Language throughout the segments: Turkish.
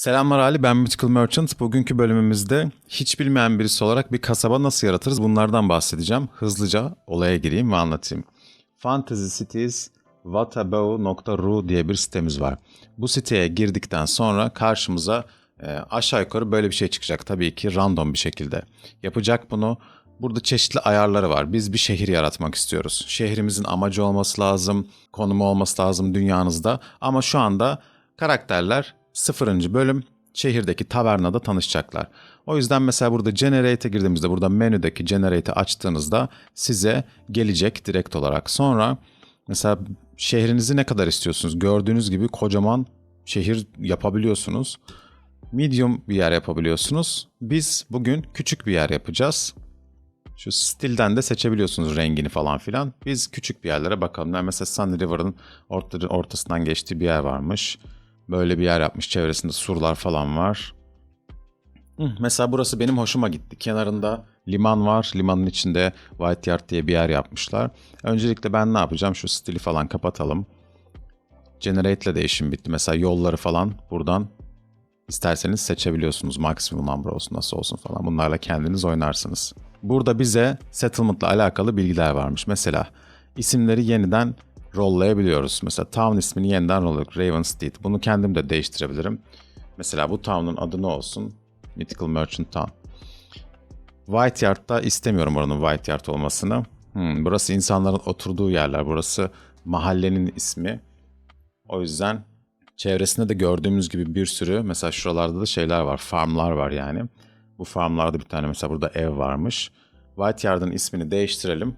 Selamlar Ali, ben Mythical Merchant. Bugünkü bölümümüzde hiç bilmeyen birisi olarak bir kasaba nasıl yaratırız bunlardan bahsedeceğim. Hızlıca olaya gireyim ve anlatayım. Fantasy Cities whatabou.ru diye bir sitemiz var. Bu siteye girdikten sonra karşımıza e, aşağı yukarı böyle bir şey çıkacak. Tabii ki random bir şekilde. Yapacak bunu. Burada çeşitli ayarları var. Biz bir şehir yaratmak istiyoruz. Şehrimizin amacı olması lazım, konumu olması lazım dünyanızda. Ama şu anda karakterler 0. bölüm şehirdeki tavernada tanışacaklar. O yüzden mesela burada Generate'e girdiğimizde burada menüdeki Generate'i açtığınızda size gelecek direkt olarak. Sonra mesela şehrinizi ne kadar istiyorsunuz? Gördüğünüz gibi kocaman şehir yapabiliyorsunuz. Medium bir yer yapabiliyorsunuz. Biz bugün küçük bir yer yapacağız. Şu stilden de seçebiliyorsunuz rengini falan filan. Biz küçük bir yerlere bakalım. Yani mesela Sun River'ın orta, ortasından geçtiği bir yer varmış. Böyle bir yer yapmış. Çevresinde surlar falan var. Mesela burası benim hoşuma gitti. Kenarında liman var. Limanın içinde White Yard diye bir yer yapmışlar. Öncelikle ben ne yapacağım? Şu stili falan kapatalım. Generate ile de işim bitti. Mesela yolları falan buradan isterseniz seçebiliyorsunuz. Maximum number olsun nasıl olsun falan. Bunlarla kendiniz oynarsınız. Burada bize settlement'la alakalı bilgiler varmış. Mesela isimleri yeniden rollayabiliyoruz. Mesela town ismini yeniden rollayabiliyoruz. Ravenstead. Bunu kendim de değiştirebilirim. Mesela bu town'un adı ne olsun? Mythical Merchant Town. White Yard'da istemiyorum oranın White Yard olmasını. Hmm, burası insanların oturduğu yerler. Burası mahallenin ismi. O yüzden çevresinde de gördüğümüz gibi bir sürü mesela şuralarda da şeyler var. Farmlar var yani. Bu farmlarda bir tane mesela burada ev varmış. White Yard'ın ismini değiştirelim.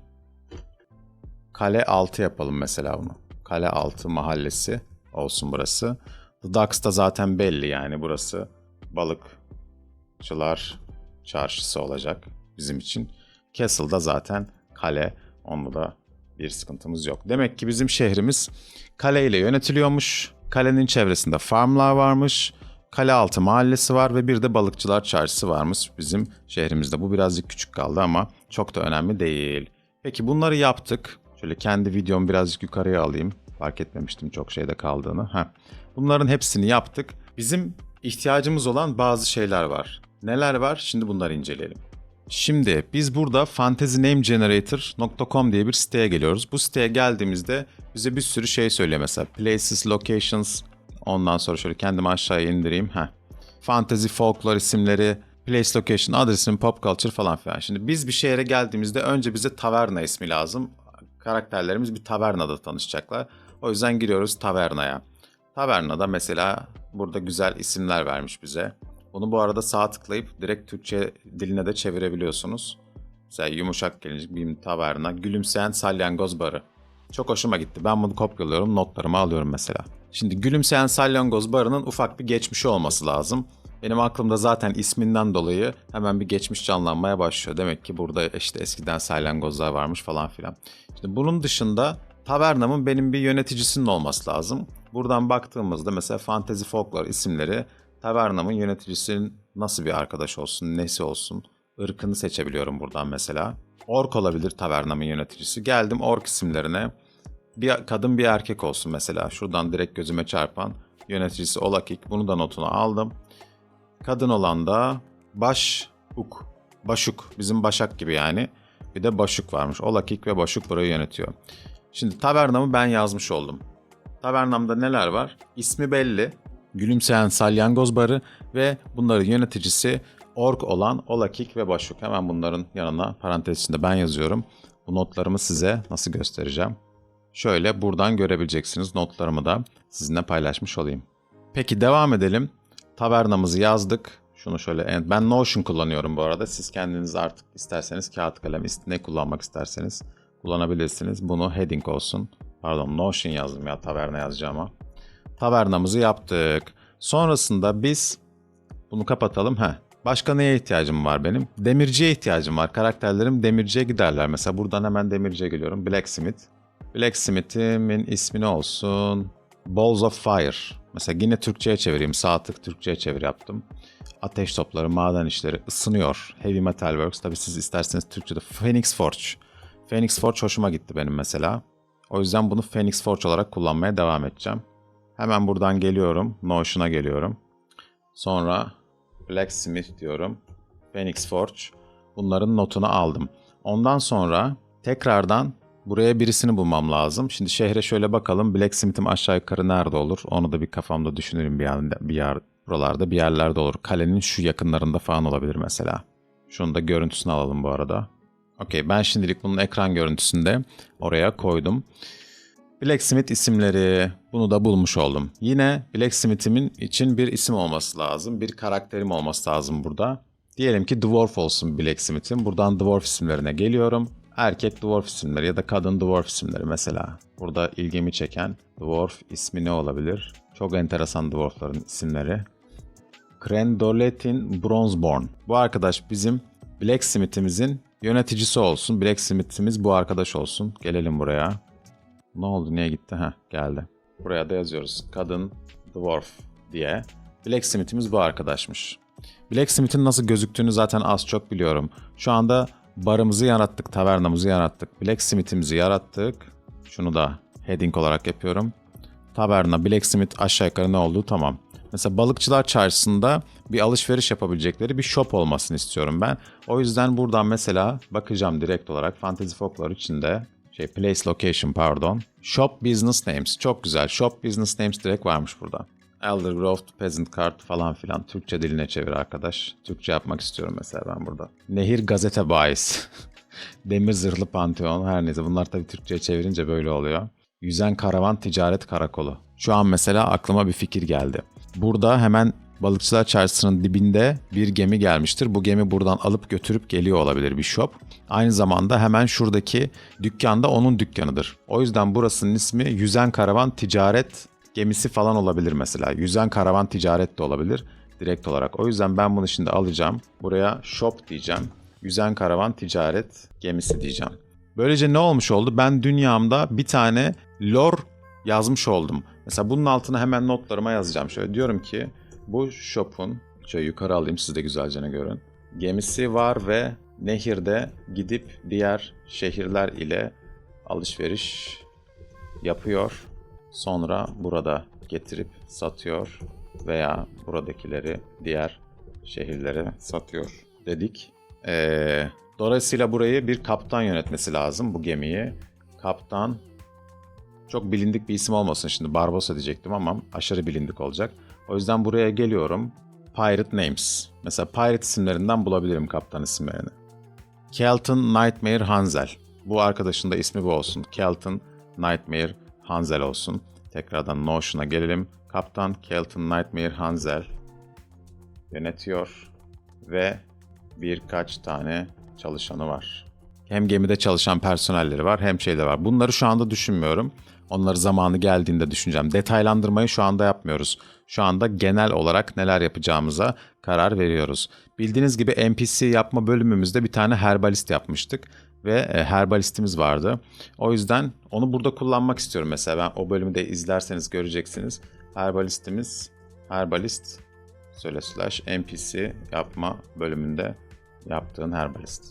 Kale 6 yapalım mesela bunu. Kale 6 mahallesi olsun burası. The Docks da zaten belli yani burası balıkçılar çarşısı olacak bizim için. Castle'da zaten kale. Onda da bir sıkıntımız yok. Demek ki bizim şehrimiz kale ile yönetiliyormuş. Kalenin çevresinde farmlar varmış. Kale altı mahallesi var ve bir de balıkçılar çarşısı varmış bizim şehrimizde. Bu birazcık küçük kaldı ama çok da önemli değil. Peki bunları yaptık. Şöyle kendi videomu birazcık yukarıya alayım. Fark etmemiştim çok şeyde kaldığını. Heh. Bunların hepsini yaptık. Bizim ihtiyacımız olan bazı şeyler var. Neler var? Şimdi bunları inceleyelim. Şimdi biz burada fantasynamegenerator.com diye bir siteye geliyoruz. Bu siteye geldiğimizde bize bir sürü şey söylüyor mesela. Places, locations, ondan sonra şöyle kendimi aşağıya indireyim. Heh. Fantasy, folklore isimleri, place location, adresim, pop culture falan filan. Şimdi biz bir şehre geldiğimizde önce bize taverna ismi lazım. Karakterlerimiz bir tavernada tanışacaklar. O yüzden giriyoruz tavernaya. Tavernada mesela burada güzel isimler vermiş bize. Bunu bu arada sağ tıklayıp direkt Türkçe diline de çevirebiliyorsunuz. Mesela yumuşak gelecek bir taverna, gülümseyen salyangoz barı. Çok hoşuma gitti. Ben bunu kopyalıyorum, notlarımı alıyorum mesela. Şimdi gülümseyen salyangoz barının ufak bir geçmişi olması lazım. Benim aklımda zaten isminden dolayı hemen bir geçmiş canlanmaya başlıyor. Demek ki burada işte eskiden salyangozlar varmış falan filan. Şimdi bunun dışında tavernamın benim bir yöneticisinin olması lazım. Buradan baktığımızda mesela Fantasy Folklore isimleri tavernamın yöneticisinin nasıl bir arkadaş olsun, nesi olsun, ırkını seçebiliyorum buradan mesela. Ork olabilir tavernamın yöneticisi. Geldim ork isimlerine. Bir kadın bir erkek olsun mesela. Şuradan direkt gözüme çarpan yöneticisi Olakik. Bunu da notunu aldım. Kadın olan da Başuk. Başuk. Bizim Başak gibi yani. Bir de Başuk varmış. Olakik ve Başuk burayı yönetiyor. Şimdi tavernamı ben yazmış oldum. Tavernamda neler var? İsmi belli. Gülümseyen salyangoz barı ve bunların yöneticisi ork olan Olakik ve Başuk. Hemen bunların yanına parantez içinde ben yazıyorum. Bu notlarımı size nasıl göstereceğim? Şöyle buradan görebileceksiniz. Notlarımı da sizinle paylaşmış olayım. Peki devam edelim. Tavernamızı yazdık. Şunu şöyle ben Notion kullanıyorum bu arada. Siz kendiniz artık isterseniz kağıt kalem ne kullanmak isterseniz kullanabilirsiniz. Bunu heading olsun. Pardon Notion yazdım ya taverna yazacağıma. Tavernamızı yaptık. Sonrasında biz bunu kapatalım. Heh. Başka neye ihtiyacım var benim? Demirciye ihtiyacım var. Karakterlerim demirciye giderler. Mesela buradan hemen demirciye geliyorum. Blacksmith. Blacksmith'imin ismi ne olsun? Balls of Fire. Mesela yine Türkçe'ye çevireyim. Sağ tık Türkçe'ye çevir yaptım. Ateş topları, maden işleri ısınıyor. Heavy Metal Works. Tabi siz isterseniz Türkçe'de Phoenix Forge. Phoenix Forge hoşuma gitti benim mesela. O yüzden bunu Phoenix Forge olarak kullanmaya devam edeceğim. Hemen buradan geliyorum. Notion'a geliyorum. Sonra Blacksmith diyorum. Phoenix Forge. Bunların notunu aldım. Ondan sonra tekrardan buraya birisini bulmam lazım. Şimdi şehre şöyle bakalım. Blacksmith'im aşağı yukarı nerede olur? Onu da bir kafamda düşünürüm bir yerde, bir yer buralarda bir yerlerde olur. Kalenin şu yakınlarında falan olabilir mesela. Şunu da görüntüsünü alalım bu arada. Okey ben şimdilik bunun ekran görüntüsünde oraya koydum. Blacksmith isimleri bunu da bulmuş oldum. Yine Blacksmith'imin için bir isim olması lazım. Bir karakterim olması lazım burada. Diyelim ki Dwarf olsun Blacksmith'im. Buradan Dwarf isimlerine geliyorum. Erkek Dwarf isimleri ya da kadın Dwarf isimleri mesela. Burada ilgimi çeken Dwarf ismi ne olabilir? Çok enteresan Dwarf'ların isimleri. Crendoletin Bronzeborn. Bu arkadaş bizim Blacksmith'imizin yöneticisi olsun. Blacksmith'imiz bu arkadaş olsun. Gelelim buraya. Ne oldu? Niye gitti? Heh geldi. Buraya da yazıyoruz. Kadın Dwarf diye. Blacksmith'imiz bu arkadaşmış. Blacksmith'in nasıl gözüktüğünü zaten az çok biliyorum. Şu anda barımızı yarattık, tavernamızı yarattık. Blacksmith'imizi yarattık. Şunu da heading olarak yapıyorum. Taverna, Blacksmith aşağı yukarı ne olduğu tamam. Mesela balıkçılar çarşısında bir alışveriş yapabilecekleri bir shop olmasını istiyorum ben. O yüzden buradan mesela bakacağım direkt olarak Fantasy Folklore içinde şey place location pardon. Shop business names çok güzel. Shop business names direkt varmış burada. Elder Grove, Peasant Card falan filan Türkçe diline çevir arkadaş. Türkçe yapmak istiyorum mesela ben burada. Nehir gazete bahis. Demir zırhlı panteon her neyse bunlar tabii Türkçe'ye çevirince böyle oluyor. Yüzen karavan ticaret karakolu. Şu an mesela aklıma bir fikir geldi. Burada hemen Balıkçılar Çarşısı'nın dibinde bir gemi gelmiştir. Bu gemi buradan alıp götürüp geliyor olabilir bir shop. Aynı zamanda hemen şuradaki dükkan da onun dükkanıdır. O yüzden burasının ismi Yüzen Karavan Ticaret Gemisi falan olabilir mesela. Yüzen Karavan Ticaret de olabilir direkt olarak. O yüzden ben bunu şimdi alacağım. Buraya shop diyeceğim. Yüzen Karavan Ticaret Gemisi diyeceğim. Böylece ne olmuş oldu? Ben dünyamda bir tane lore yazmış oldum. Mesela bunun altına hemen notlarıma yazacağım. Şöyle diyorum ki bu shop'un şöyle yukarı alayım siz de güzelce görün. Gemisi var ve nehirde gidip diğer şehirler ile alışveriş yapıyor. Sonra burada getirip satıyor veya buradakileri diğer şehirlere satıyor dedik. Ee, dolayısıyla burayı bir kaptan yönetmesi lazım bu gemiyi. Kaptan çok bilindik bir isim olmasın şimdi Barbosa diyecektim ama aşırı bilindik olacak. O yüzden buraya geliyorum. Pirate Names. Mesela Pirate isimlerinden bulabilirim kaptan isimlerini. Kelton Nightmare Hansel. Bu arkadaşın da ismi bu olsun. Kelton Nightmare Hansel olsun. Tekrardan Notion'a gelelim. Kaptan Kelton Nightmare Hansel yönetiyor ve birkaç tane çalışanı var. Hem gemide çalışan personelleri var hem şeyde var. Bunları şu anda düşünmüyorum. Onları zamanı geldiğinde düşüneceğim. Detaylandırmayı şu anda yapmıyoruz. Şu anda genel olarak neler yapacağımıza karar veriyoruz. Bildiğiniz gibi NPC yapma bölümümüzde bir tane herbalist yapmıştık ve e, herbalistimiz vardı. O yüzden onu burada kullanmak istiyorum mesela. Ben o bölümü de izlerseniz göreceksiniz. Herbalistimiz herbalist söyle slash NPC yapma bölümünde yaptığın herbalist.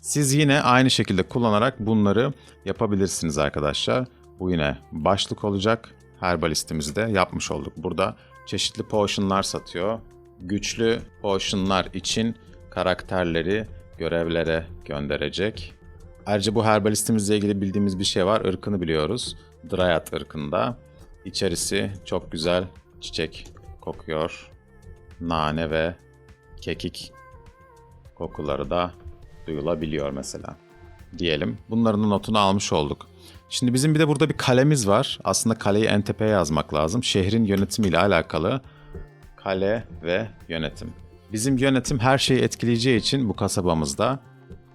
Siz yine aynı şekilde kullanarak bunları yapabilirsiniz arkadaşlar. Bu yine başlık olacak. Herbalistimizi de yapmış olduk. Burada çeşitli potionlar satıyor. Güçlü potionlar için karakterleri görevlere gönderecek. Ayrıca bu herbalistimizle ilgili bildiğimiz bir şey var. Irkını biliyoruz. Dryad ırkında. İçerisi çok güzel çiçek kokuyor. Nane ve kekik kokuları da duyulabiliyor mesela. Diyelim. Bunların notunu almış olduk. Şimdi bizim bir de burada bir kalemiz var. Aslında kaleyi en tepeye yazmak lazım. Şehrin yönetimiyle alakalı kale ve yönetim. Bizim yönetim her şeyi etkileyeceği için bu kasabamızda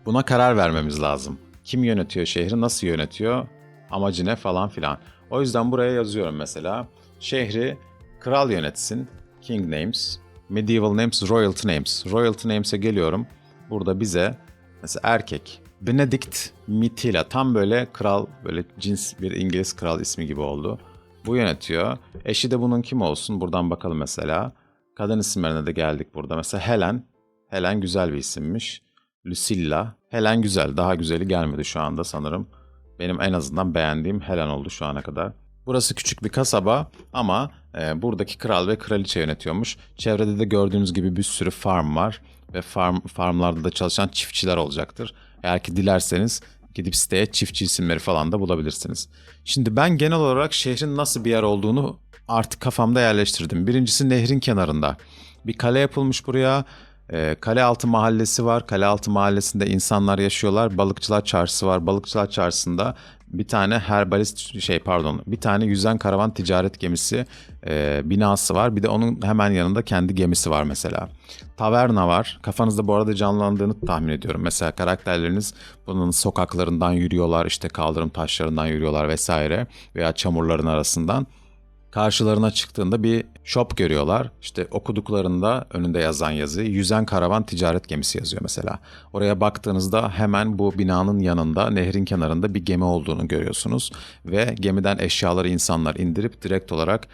buna karar vermemiz lazım. Kim yönetiyor şehri, nasıl yönetiyor, amacı ne falan filan. O yüzden buraya yazıyorum mesela. Şehri kral yönetsin, king names, medieval names, royalty names. Royalty names'e geliyorum. Burada bize mesela erkek Benedict Mitila tam böyle kral böyle cins bir İngiliz kral ismi gibi oldu. Bu yönetiyor. Eşi de bunun kim olsun? Buradan bakalım mesela. Kadın isimlerine de geldik burada. Mesela Helen. Helen güzel bir isimmiş. Lucilla. Helen güzel. Daha güzeli gelmedi şu anda sanırım. Benim en azından beğendiğim Helen oldu şu ana kadar. Burası küçük bir kasaba ama e, buradaki kral ve kraliçe yönetiyormuş. Çevrede de gördüğünüz gibi bir sürü farm var ve farm farmlarda da çalışan çiftçiler olacaktır. Eğer ki dilerseniz gidip siteye çiftçi isimleri falan da bulabilirsiniz. Şimdi ben genel olarak şehrin nasıl bir yer olduğunu artık kafamda yerleştirdim. Birincisi nehrin kenarında. Bir kale yapılmış buraya. Ee, kale altı mahallesi var. Kale altı mahallesinde insanlar yaşıyorlar. Balıkçılar çarşısı var. Balıkçılar çarşısında bir tane herbalist şey pardon bir tane yüzen karavan ticaret gemisi e, binası var. Bir de onun hemen yanında kendi gemisi var mesela. Taverna var. Kafanızda bu arada canlandığını tahmin ediyorum. Mesela karakterleriniz bunun sokaklarından yürüyorlar, işte kaldırım taşlarından yürüyorlar vesaire veya çamurların arasından. Karşılarına çıktığında bir shop görüyorlar. İşte okuduklarında önünde yazan yazı yüzen karavan ticaret gemisi yazıyor mesela. Oraya baktığınızda hemen bu binanın yanında nehrin kenarında bir gemi olduğunu görüyorsunuz. Ve gemiden eşyaları insanlar indirip direkt olarak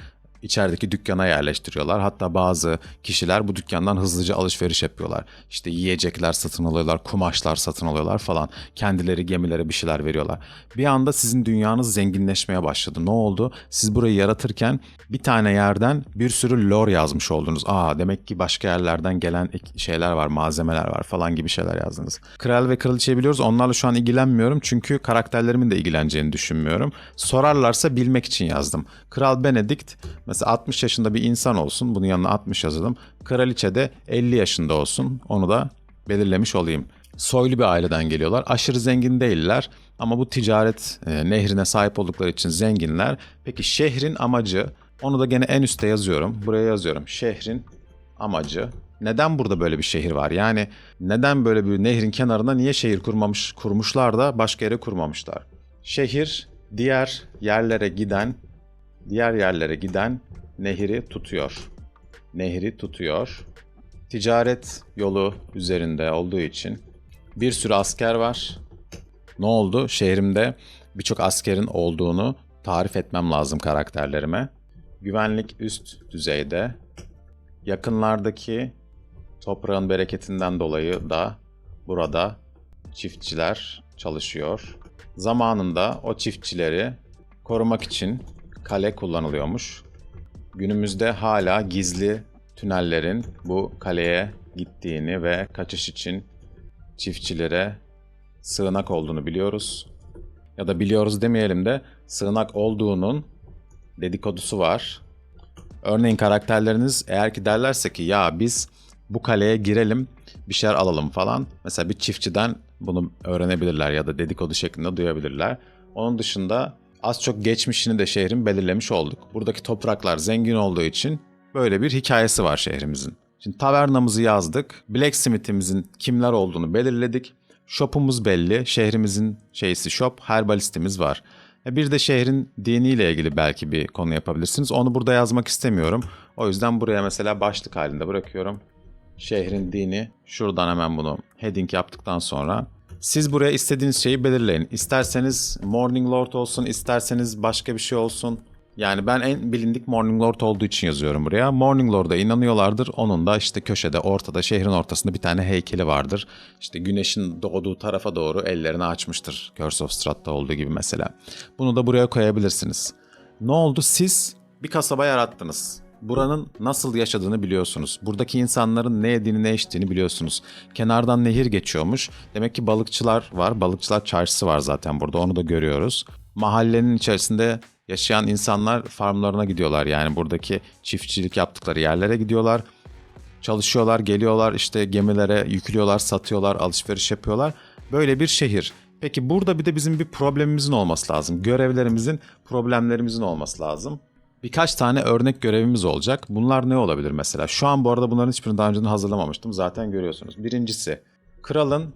içerideki dükkana yerleştiriyorlar. Hatta bazı kişiler bu dükkandan hızlıca alışveriş yapıyorlar. İşte yiyecekler satın alıyorlar, kumaşlar satın alıyorlar falan. Kendileri gemilere bir şeyler veriyorlar. Bir anda sizin dünyanız zenginleşmeye başladı. Ne oldu? Siz burayı yaratırken bir tane yerden bir sürü lore yazmış oldunuz. Aa demek ki başka yerlerden gelen şeyler var, malzemeler var falan gibi şeyler yazdınız. Kral ve kraliçeyi biliyoruz. Onlarla şu an ilgilenmiyorum. Çünkü karakterlerimin de ilgileneceğini düşünmüyorum. Sorarlarsa bilmek için yazdım. Kral Benedict Mesela 60 yaşında bir insan olsun. Bunun yanına 60 yazalım. Kraliçe de 50 yaşında olsun. Onu da belirlemiş olayım. Soylu bir aileden geliyorlar. Aşırı zengin değiller ama bu ticaret e, nehrine sahip oldukları için zenginler. Peki şehrin amacı onu da gene en üste yazıyorum. Buraya yazıyorum. Şehrin amacı. Neden burada böyle bir şehir var? Yani neden böyle bir nehrin kenarına niye şehir kurmamış kurmuşlar da başka yere kurmamışlar? Şehir diğer yerlere giden diğer yerlere giden nehri tutuyor. Nehri tutuyor. Ticaret yolu üzerinde olduğu için bir sürü asker var. Ne oldu? Şehrimde birçok askerin olduğunu tarif etmem lazım karakterlerime. Güvenlik üst düzeyde. Yakınlardaki toprağın bereketinden dolayı da burada çiftçiler çalışıyor. Zamanında o çiftçileri korumak için kale kullanılıyormuş. Günümüzde hala gizli tünellerin bu kaleye gittiğini ve kaçış için çiftçilere sığınak olduğunu biliyoruz. Ya da biliyoruz demeyelim de sığınak olduğunun dedikodusu var. Örneğin karakterleriniz eğer ki derlerse ki ya biz bu kaleye girelim bir şeyler alalım falan. Mesela bir çiftçiden bunu öğrenebilirler ya da dedikodu şeklinde duyabilirler. Onun dışında az çok geçmişini de şehrin belirlemiş olduk. Buradaki topraklar zengin olduğu için böyle bir hikayesi var şehrimizin. Şimdi tavernamızı yazdık. Blacksmith'imizin kimler olduğunu belirledik. Shop'umuz belli. Şehrimizin şeysi shop. Herbalistimiz var. E, bir de şehrin diniyle ilgili belki bir konu yapabilirsiniz. Onu burada yazmak istemiyorum. O yüzden buraya mesela başlık halinde bırakıyorum. Şehrin dini. Şuradan hemen bunu heading yaptıktan sonra siz buraya istediğiniz şeyi belirleyin. İsterseniz Morning Lord olsun, isterseniz başka bir şey olsun. Yani ben en bilindik Morning Lord olduğu için yazıyorum buraya. Morning Lord'a inanıyorlardır. Onun da işte köşede, ortada, şehrin ortasında bir tane heykeli vardır. İşte güneşin doğduğu tarafa doğru ellerini açmıştır. Curse of Strahd'da olduğu gibi mesela. Bunu da buraya koyabilirsiniz. Ne oldu? Siz bir kasaba yarattınız buranın nasıl yaşadığını biliyorsunuz. Buradaki insanların ne yediğini ne içtiğini biliyorsunuz. Kenardan nehir geçiyormuş. Demek ki balıkçılar var. Balıkçılar çarşısı var zaten burada. Onu da görüyoruz. Mahallenin içerisinde yaşayan insanlar farmlarına gidiyorlar. Yani buradaki çiftçilik yaptıkları yerlere gidiyorlar. Çalışıyorlar, geliyorlar, işte gemilere yüklüyorlar, satıyorlar, alışveriş yapıyorlar. Böyle bir şehir. Peki burada bir de bizim bir problemimizin olması lazım. Görevlerimizin, problemlerimizin olması lazım. Birkaç tane örnek görevimiz olacak. Bunlar ne olabilir mesela? Şu an bu arada bunların hiçbirini daha önce hazırlamamıştım. Zaten görüyorsunuz. Birincisi, kralın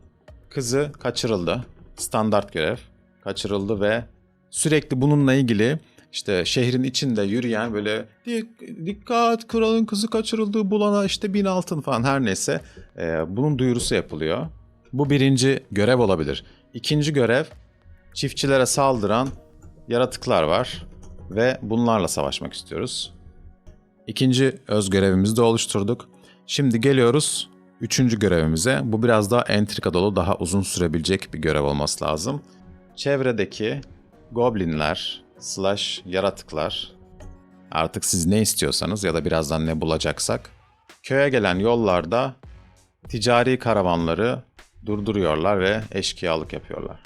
kızı kaçırıldı. Standart görev. Kaçırıldı ve sürekli bununla ilgili işte şehrin içinde yürüyen böyle dikkat kralın kızı kaçırıldı bulana işte bin altın falan her neyse e, bunun duyurusu yapılıyor. Bu birinci görev olabilir. İkinci görev çiftçilere saldıran yaratıklar var ve bunlarla savaşmak istiyoruz. İkinci öz görevimizi de oluşturduk. Şimdi geliyoruz üçüncü görevimize. Bu biraz daha entrika dolu, daha uzun sürebilecek bir görev olması lazım. Çevredeki goblinler slash yaratıklar Artık siz ne istiyorsanız ya da birazdan ne bulacaksak. Köye gelen yollarda ticari karavanları durduruyorlar ve eşkıyalık yapıyorlar.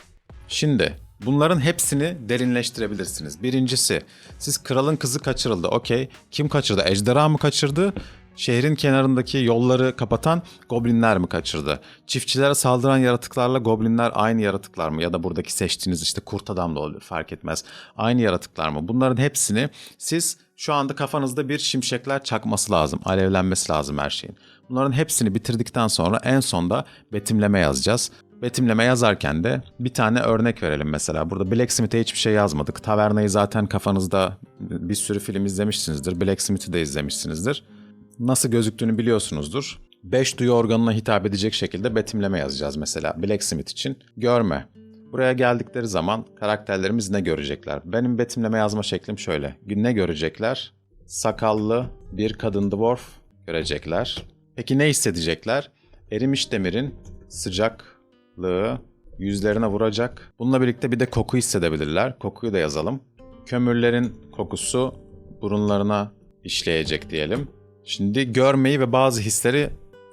Şimdi bunların hepsini derinleştirebilirsiniz. Birincisi siz kralın kızı kaçırıldı. Okey. Kim kaçırdı? Ejderha mı kaçırdı? Şehrin kenarındaki yolları kapatan goblinler mi kaçırdı? Çiftçilere saldıran yaratıklarla goblinler aynı yaratıklar mı? Ya da buradaki seçtiğiniz işte kurt adam da olabilir fark etmez. Aynı yaratıklar mı? Bunların hepsini siz şu anda kafanızda bir şimşekler çakması lazım. Alevlenmesi lazım her şeyin. Bunların hepsini bitirdikten sonra en sonda betimleme yazacağız. Betimleme yazarken de bir tane örnek verelim mesela. Burada Blacksmith'e hiçbir şey yazmadık. Tavernayı zaten kafanızda bir sürü film izlemişsinizdir. Blacksmith'i de izlemişsinizdir. Nasıl gözüktüğünü biliyorsunuzdur. Beş duyu organına hitap edecek şekilde betimleme yazacağız mesela Blacksmith için. Görme. Buraya geldikleri zaman karakterlerimiz ne görecekler? Benim betimleme yazma şeklim şöyle. Ne görecekler? Sakallı bir kadın dwarf görecekler. Peki ne hissedecekler? Erimiş demirin sıcaklığı yüzlerine vuracak. Bununla birlikte bir de koku hissedebilirler. Kokuyu da yazalım. Kömürlerin kokusu burunlarına işleyecek diyelim. Şimdi görmeyi ve bazı hisleri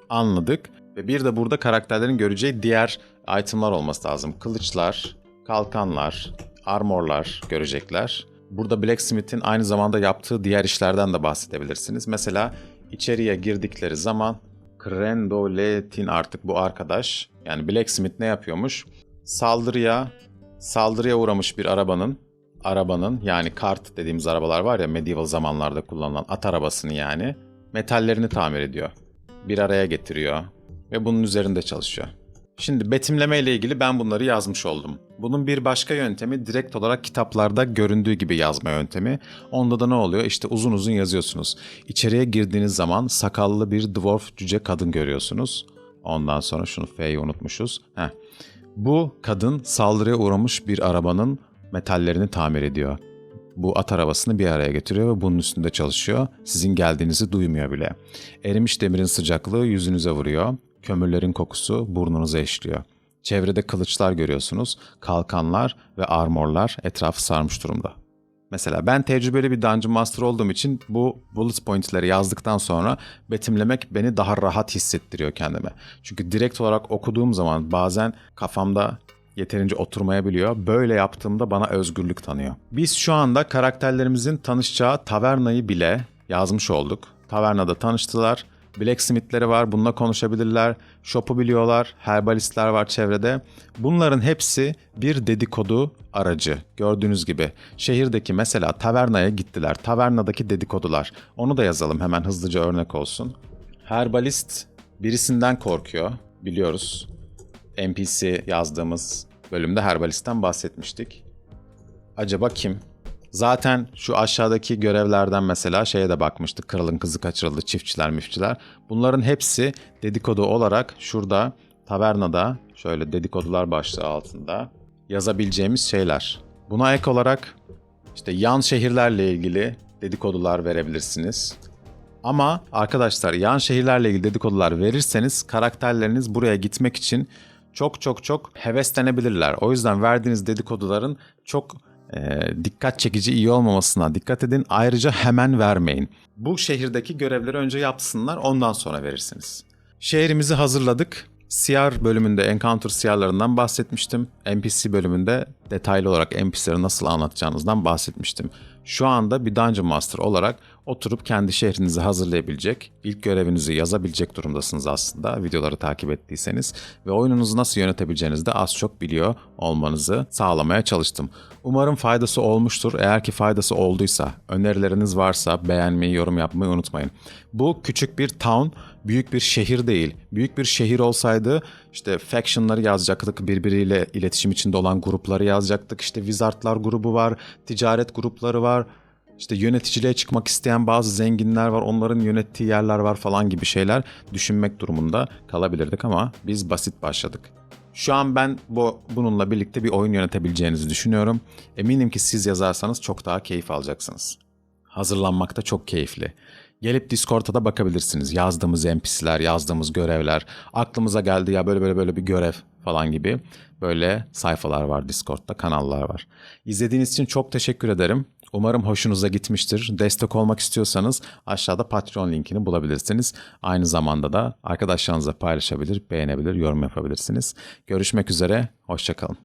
anladık. Ve bir de burada karakterlerin göreceği diğer itemlar olması lazım. Kılıçlar, kalkanlar, armorlar görecekler. Burada Blacksmith'in aynı zamanda yaptığı diğer işlerden de bahsedebilirsiniz. Mesela içeriye girdikleri zaman Krendoletin artık bu arkadaş yani Blacksmith ne yapıyormuş? Saldırıya saldırıya uğramış bir arabanın arabanın yani kart dediğimiz arabalar var ya medieval zamanlarda kullanılan at arabasını yani metallerini tamir ediyor. Bir araya getiriyor ve bunun üzerinde çalışıyor. Şimdi betimleme ile ilgili ben bunları yazmış oldum. Bunun bir başka yöntemi direkt olarak kitaplarda göründüğü gibi yazma yöntemi. Onda da ne oluyor? İşte uzun uzun yazıyorsunuz. İçeriye girdiğiniz zaman sakallı bir dwarf cüce kadın görüyorsunuz. Ondan sonra şunu F'yi unutmuşuz. Heh. Bu kadın saldırıya uğramış bir arabanın metallerini tamir ediyor. Bu at arabasını bir araya getiriyor ve bunun üstünde çalışıyor. Sizin geldiğinizi duymuyor bile. Erimiş demirin sıcaklığı yüzünüze vuruyor. Kömürlerin kokusu burnunuza eşliyor. Çevrede kılıçlar görüyorsunuz, kalkanlar ve armorlar etrafı sarmış durumda. Mesela ben tecrübeli bir Dungeon Master olduğum için bu bullet pointleri yazdıktan sonra betimlemek beni daha rahat hissettiriyor kendime. Çünkü direkt olarak okuduğum zaman bazen kafamda yeterince oturmayabiliyor. Böyle yaptığımda bana özgürlük tanıyor. Biz şu anda karakterlerimizin tanışacağı tavernayı bile yazmış olduk. Tavernada tanıştılar. Blacksmith'leri var, bununla konuşabilirler. Shop'u biliyorlar, herbalistler var çevrede. Bunların hepsi bir dedikodu aracı. Gördüğünüz gibi şehirdeki mesela tavernaya gittiler. Tavernadaki dedikodular. Onu da yazalım hemen hızlıca örnek olsun. Herbalist birisinden korkuyor biliyoruz. NPC yazdığımız bölümde herbalisten bahsetmiştik. Acaba kim? Zaten şu aşağıdaki görevlerden mesela şeye de bakmıştık. Kralın kızı kaçırıldı, çiftçiler, müftçiler. Bunların hepsi dedikodu olarak şurada tavernada şöyle dedikodular başlığı altında yazabileceğimiz şeyler. Buna ek olarak işte yan şehirlerle ilgili dedikodular verebilirsiniz. Ama arkadaşlar yan şehirlerle ilgili dedikodular verirseniz karakterleriniz buraya gitmek için çok çok çok heveslenebilirler. O yüzden verdiğiniz dedikoduların çok e, dikkat çekici iyi olmamasına dikkat edin. Ayrıca hemen vermeyin. Bu şehirdeki görevleri önce yapsınlar ondan sonra verirsiniz. Şehrimizi hazırladık. CR bölümünde Encounter CR'larından bahsetmiştim. NPC bölümünde detaylı olarak NPC'leri nasıl anlatacağınızdan bahsetmiştim. Şu anda bir Dungeon Master olarak oturup kendi şehrinizi hazırlayabilecek, ilk görevinizi yazabilecek durumdasınız aslında videoları takip ettiyseniz ve oyununuzu nasıl yönetebileceğinizi de az çok biliyor olmanızı sağlamaya çalıştım. Umarım faydası olmuştur. Eğer ki faydası olduysa, önerileriniz varsa beğenmeyi, yorum yapmayı unutmayın. Bu küçük bir town, büyük bir şehir değil. Büyük bir şehir olsaydı işte factionları yazacaktık, birbiriyle iletişim içinde olan grupları yazacaktık. İşte wizardlar grubu var, ticaret grupları var. İşte yöneticiliğe çıkmak isteyen bazı zenginler var, onların yönettiği yerler var falan gibi şeyler düşünmek durumunda kalabilirdik ama biz basit başladık. Şu an ben bu bununla birlikte bir oyun yönetebileceğinizi düşünüyorum. Eminim ki siz yazarsanız çok daha keyif alacaksınız. Hazırlanmakta çok keyifli. Gelip Discord'a da bakabilirsiniz. Yazdığımız NPC'ler, yazdığımız görevler. Aklımıza geldi ya böyle böyle böyle bir görev falan gibi. Böyle sayfalar var Discord'da, kanallar var. İzlediğiniz için çok teşekkür ederim. Umarım hoşunuza gitmiştir. Destek olmak istiyorsanız aşağıda Patreon linkini bulabilirsiniz. Aynı zamanda da arkadaşlarınızla paylaşabilir, beğenebilir, yorum yapabilirsiniz. Görüşmek üzere, hoşçakalın.